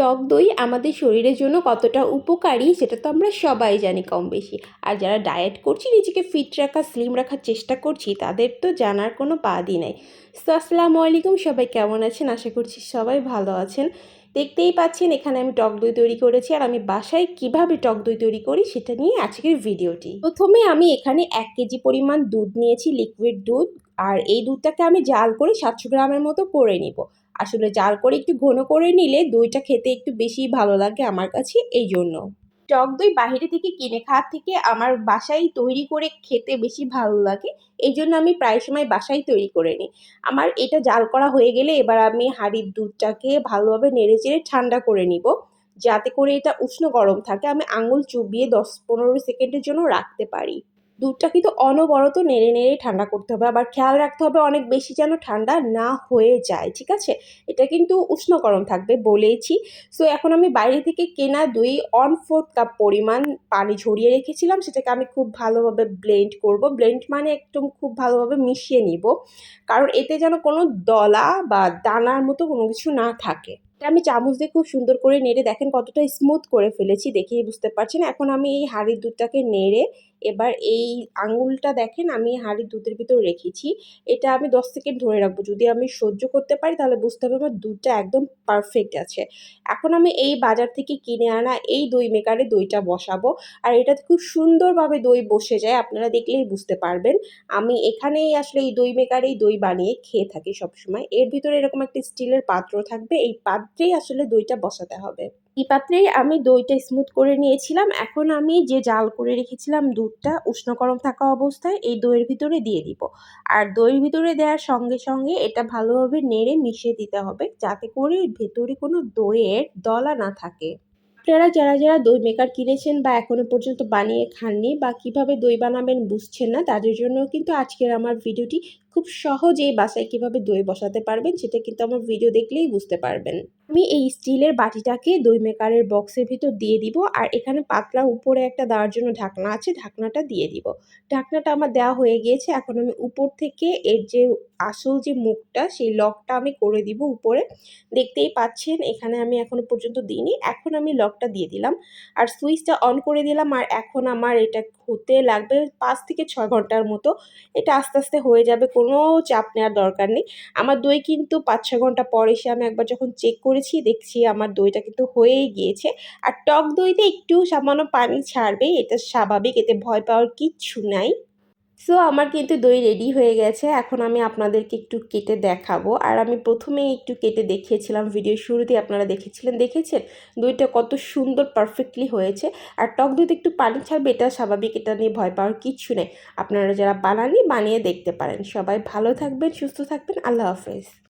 টক দই আমাদের শরীরের জন্য কতটা উপকারী সেটা তো আমরা সবাই জানি কম বেশি। আর যারা ডায়েট করছি, নিজেকে ফিট রাখা স্লিম রাখার চেষ্টা করছি, তাদের তো জানার কোনো বাদই নাই। সো আসসালামু আলাইকুম, সবাই কেমন আছেন? আশা করছি সবাই ভালো আছেন। দেখতেই পাচ্ছেন, এখানে আমি টক দই তৈরি করেছি। আর আমি বাসায় কীভাবে টক দই তৈরি করি সেটা নিয়ে আজকের ভিডিওটি প্রথমে আমি এখানে এক কেজি পরিমাণ দুধ নিয়েছি লিকুইড দুধ। আর এই দুধটাকে আমি জাল করে সাতশো গ্রামের মতো করে নিব। আসলে জাল করে একটু ঘন করে নিলে দইটা খেতে একটু বেশি ভালো লাগে আমার কাছে, এই জন্য। টক দই বাহিরে থেকে কিনে খাওয়ার থেকে আমার বাসায় তৈরি করে খেতে বেশি ভালো লাগে, এই জন্য আমি প্রায় সময় বাসায় তৈরি করে নিই। আমার এটা জাল করা হয়ে গেলে এবার আমি হাঁড়ির দুধটাকে ভালোভাবে নেড়ে চেড়ে ঠান্ডা করে নিব, যাতে করে এটা উষ্ণ গরম থাকে, আমি আঙুল চুবিয়ে দশ পনেরো সেকেন্ডের জন্য রাখতে পারি। দুধটা কিন্তু অনবরত নেড়ে নেড়ে ঠান্ডা করতে হবে। আবার খেয়াল রাখতে হবে অনেক বেশি যেন ঠান্ডা না হয়ে যায়, ঠিক আছে? এটা কিন্তু উষ্ণ গরম থাকবে বলেইছি। সো এখন আমি বাইরে থেকে কেনা দুই অন ফোর্থ কাপ পরিমাণ পানি ঝরিয়ে রেখেছিলাম, সেটাকে আমি খুব ভালোভাবে ব্লেন্ড করব। ব্লেন্ড মানে একদম খুব ভালোভাবে মিশিয়ে নিব। কারণ এতে যেন কোনো দলা বা দানার মতো কোনো কিছু না থাকে। এটা আমি চামচ দিয়ে খুব সুন্দর করে নেড়ে দেখেন কতটা স্মুথ করে ফেলেছি দেখেই বুঝতে পারছেন। এখন আমি এই হাঁড়ির দুধটাকে নেড়ে এবার এই আঙুলটা দেখেন আমি হাঁড়ির দুধের ভিতর রেখেছি। এটা আমি দশ সেকেন্ড ধরে রাখব। যদি আমি সহ্য করতে পারি তাহলে বুঝতে হবে আমার দুধটা একদম পারফেক্ট আছে। এখন আমি এই বাজার থেকে কিনে আনা এই দই মেকারে দইটা বসাবো। আর এটাতে খুব সুন্দরভাবে দই বসে যায়, আপনারা দেখলেই বুঝতে পারবেন। আমি এখানেই আসলে এই দই মেকারেই দই বানিয়ে খেয়ে থাকি সবসময়। এর ভিতরে এরকম একটা স্টিলের পাত্র থাকবে। এই পাত্রেই আসলে দইটা বসাতে হবে। এই পাত্রেই আমি দইটা স্মুথ করে নিয়েছিলাম। এখন আমি যে জাল করে রেখেছিলাম দুধটা, উষ্ণ গরম থাকা অবস্থায় এই দইয়ের ভিতরে দিয়ে দিব। আর দইয়ের ভিতরে দেওয়ার সঙ্গে সঙ্গে এটা ভালোভাবে নেড়ে মিশিয়ে দিতে হবে যাতে করে ভেতরে কোনো দইয়ের দলা না থাকে। আপনারা যারা যারা দই মেকার কিনেছেন বা এখনও পর্যন্ত বানিয়ে খাননি বা কীভাবে দই বানাবেন বুঝছেন না, তাদের জন্য কিন্তু আজকের আমার ভিডিওটি খুব সহজেই বাসায় কীভাবে দই বসাতে পারবেন সেটা কিন্তু আমার ভিডিও দেখলেই বুঝতে পারবেন। আমি এই স্টিলের বাটিটাকে দই মেকারের বক্সের ভিতর দিয়ে দিব আর এখানে পাতলার উপরে একটা দেওয়ার জন্য ঢাকনা আছে, ঢাকনাটা দিয়ে দিব। ঢাকনাটা আমার দেওয়া হয়ে গিয়েছে, এখন আমি উপর থেকে এর যে আসল যে মুখটা সেই লকটা আমি করে দিব উপরে। দেখতেই পাচ্ছেন, এখানে আমি এখনও পর্যন্ত দিইনি, এখন আমি লকটা দিয়ে দিলাম। আর সুইচটা অন করে দিলাম আর এখন আমার এটা হতে লাগবে পাঁচ থেকে ছয় ঘণ্টার মতো। এটা আস্তে আস্তে হয়ে যাবে কোনো চাপ নেওয়ার দরকার নেই। আমার দই কিন্তু পাঁচ ছ ঘণ্টা পর এসে আমি একবার যখন চেক করেছি, দেখছি আমার দইটা কিন্তু হয়েই গিয়েছে। আর টক দইতে একটু সামান্য পানি ছাড়বে, এটা স্বাভাবিক, এতে ভয় পাওয়ার কিচ্ছু নাই। সো আমার কিন্তু দই রেডি হয়ে গেছে। এখন আমি আপনাদেরকে একটু কেটে দেখাবো। আর আমি প্রথমেই একটু কেটে দেখিয়েছিলাম ভিডিও শুরুতেই আপনারা দেখেছিলেন। দেখেছেন? দইটা কত সুন্দর পারফেক্টলি হয়েছে। আর টক দইতে একটু পানি ছাড়বে, এটা স্বাভাবিক, এটা নিয়ে ভয় পাওয়ার কিছু নেই। আপনারা যারা বানানি বানিয়ে দেখতে পারেন। সবাই ভালো থাকবেন, সুস্থ থাকবেন। আল্লাহ হাফেজ।